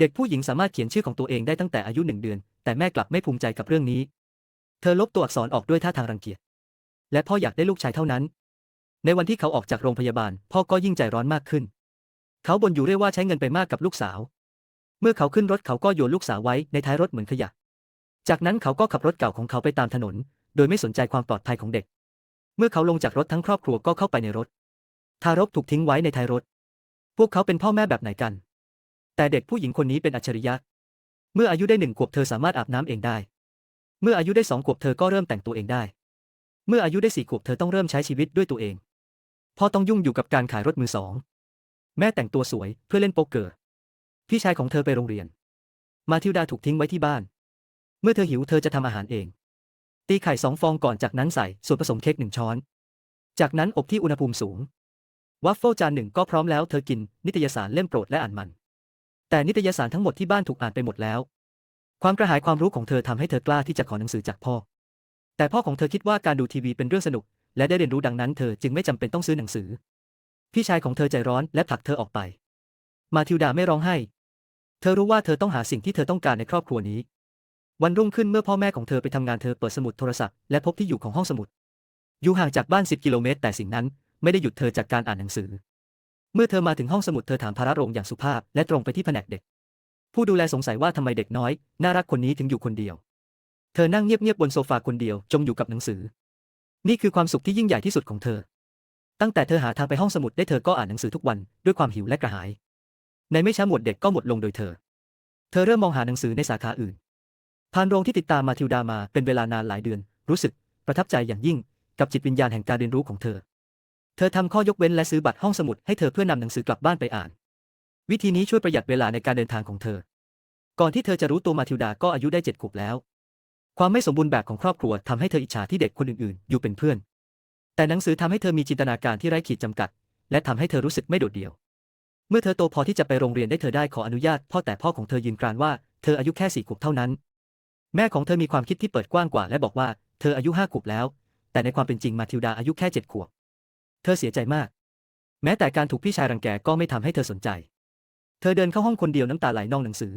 เด็กผู้หญิงสามารถเขียนชื่อของตัวเองได้ตั้งแต่อายุหนึ่งเดือน แต่แม่กลับไม่ภูมิใจกับเรื่องนี้ เธอลบตัวอักษรออกด้วยท่าทางรังเกียจ และพ่ออยากได้ลูกชายเท่านั้น ในวันที่เขาออกจากโรงพยาบาล พ่อก็ยิ่งใจร้อนมากขึ้น เขาบ่นอยู่เรื่อยว่าใช้เงินไปมากกับลูกสาว เมื่อเขาขึ้นรถเขาก็โยนลูกสาวไว้ในท้ายรถเหมือนขยะ จากนั้นเขาก็ขับรถเก่าของเขาไปตามถนน โดยไม่สนใจความปลอดภัยของเด็ก เมื่อเขาลงจากรถทั้งครอบครัวก็เข้าไปในรถ ทารกถูกทิ้งไว้ในท้ายรถ พวกเขาเป็นพ่อแม่แบบไหนกัน แต่เด็กผู้หญิงคนนี้เป็นอัจฉริยะ เมื่ออายุได้หนึ่งขวบเธอสามารถอาบน้ำเองได้ เมื่ออายุได้สองขวบเธอก็เริ่มแต่งตัวเองได้ เมื่ออายุได้สี่ขวบเธอต้องเริ่มใช้ชีวิตด้วยตัวเอง พ่อต้องยุ่งอยู่กับการขายรถมือสอง แม่แต่งตัวสวยเพื่อเล่นโป๊กเกอร์ พี่ชายของเธอไปโรงเรียน มาทิลดาถูกทิ้งไว้ที่บ้าน เมื่อเธอหิวเธอจะทำอาหารเอง ตีไข่สองฟองก่อนจากนั้นใส่ส่วนผสมเค้กหนึ่งช้อน จากนั้นอบที่อุณหภูมิสูงวัฟเฟิลจานหนึ่งก็พร้อมแล้วเธอกินนิตยสารเล่มโปรดและอ่านมัน แต่นิตยสารทั้งหมดที่บ้านถูกอ่านไปหมดแล้ว ความกระหายความรู้ของเธอทำให้เธอกล้าที่จะขอหนังสือจากพ่อ แต่พ่อของเธอคิดว่าการดูทีวีเป็นเรื่องสนุก และได้เรียนรู้ดังนั้นเธอจึงไม่จำเป็นต้องซื้อหนังสือ พี่ชายของเธอใจร้อนและผลักเธอออกไป มาทิลดาไม่ร้องไห้ เธอรู้ว่าเธอต้องหาสิ่งที่เธอต้องการในครอบครัวนี้ วันรุ่งขึ้นเมื่อพ่อแม่ของเธอไปทำงานเธอเปิดสมุดโทรศัพท์และพบที่อยู่ของห้องสมุด อยู่ห่างจากบ้าน10กิโลเมตรแต่สิ่งนั้นไม่ได้หยุดเธอจากการอ่านหนังสือ เมื่อเธอมาถึงห้องสมุดเธอถามพาระโรงอย่างสุภาพ และตรงไปที่แผนกเด็ก ผู้ดูแลสงสัยว่าทำไมเด็กน้อย น่ารักคนนี้ถึงอยู่คนเดียว เธอนั่งเงียบๆบนโซฟาคนเดียวจมอยู่กับหนังสือ นี่คือความสุขที่ยิ่งใหญ่ที่สุดของเธอ ตั้งแต่เธอหาทางไปห้องสมุดได้เธอก็อ่านหนังสือทุกวันด้วยความหิวและกระหาย ในไม่ช้าหมดเด็กก็หมดลงโดยเธอ เธอเริ่มมองหาหนังสือในสาขาอื่นพานโรงที่ติดตามมาทิลดามาเป็นเวลานานหลายเดือน รู้สึกประทับใจอย่างยิ่งกับจิตวิญญาณแห่งการเรียนรู้ของเธอ เธอทำข้อยกเว้นและซื้อบัตรห้องสมุดให้เธอเพื่อนำหนังสือกลับบ้านไปอ่าน วิธีนี้ช่วยประหยัดเวลาในการเดินทางของเธอ ก่อนที่เธอจะรู้ตัวมาทิลดาก็อายุได้เจ็ดขวบแล้ว ความไม่สมบูรณ์แบบของครอบครัวทำให้เธออิจฉาที่เด็กคนอื่นๆ อยู่เป็นเพื่อน แต่หนังสือทำให้เธอมีจินตนาการที่ไร้ขีดจำกัด และทำให้เธอรู้สึกไม่โดดเดี่ยว เมื่อเธอโตพอที่จะไปโรงเรียนได้เธอได้ขออนุญาตพ่อแต่พ่อของเธอยืนกรานว่าเธออายุแค่สี่ขวบเท่านั้น แม่ของเธอมีความคิดที่เปิดกว้างกว่า และบอกว่าเธออายุห้าขวบแล้ว แต่ในความเป็นจริงมาทิลดาอายุแค่เจ็ดขวบ เธอเสียใจมาก แม้แต่การถูกพี่ชายรังแกก็ไม่ทำให้เธอสนใจ เธอเดินเข้าห้องคนเดียวน้ำตาไหลนองหนังสือ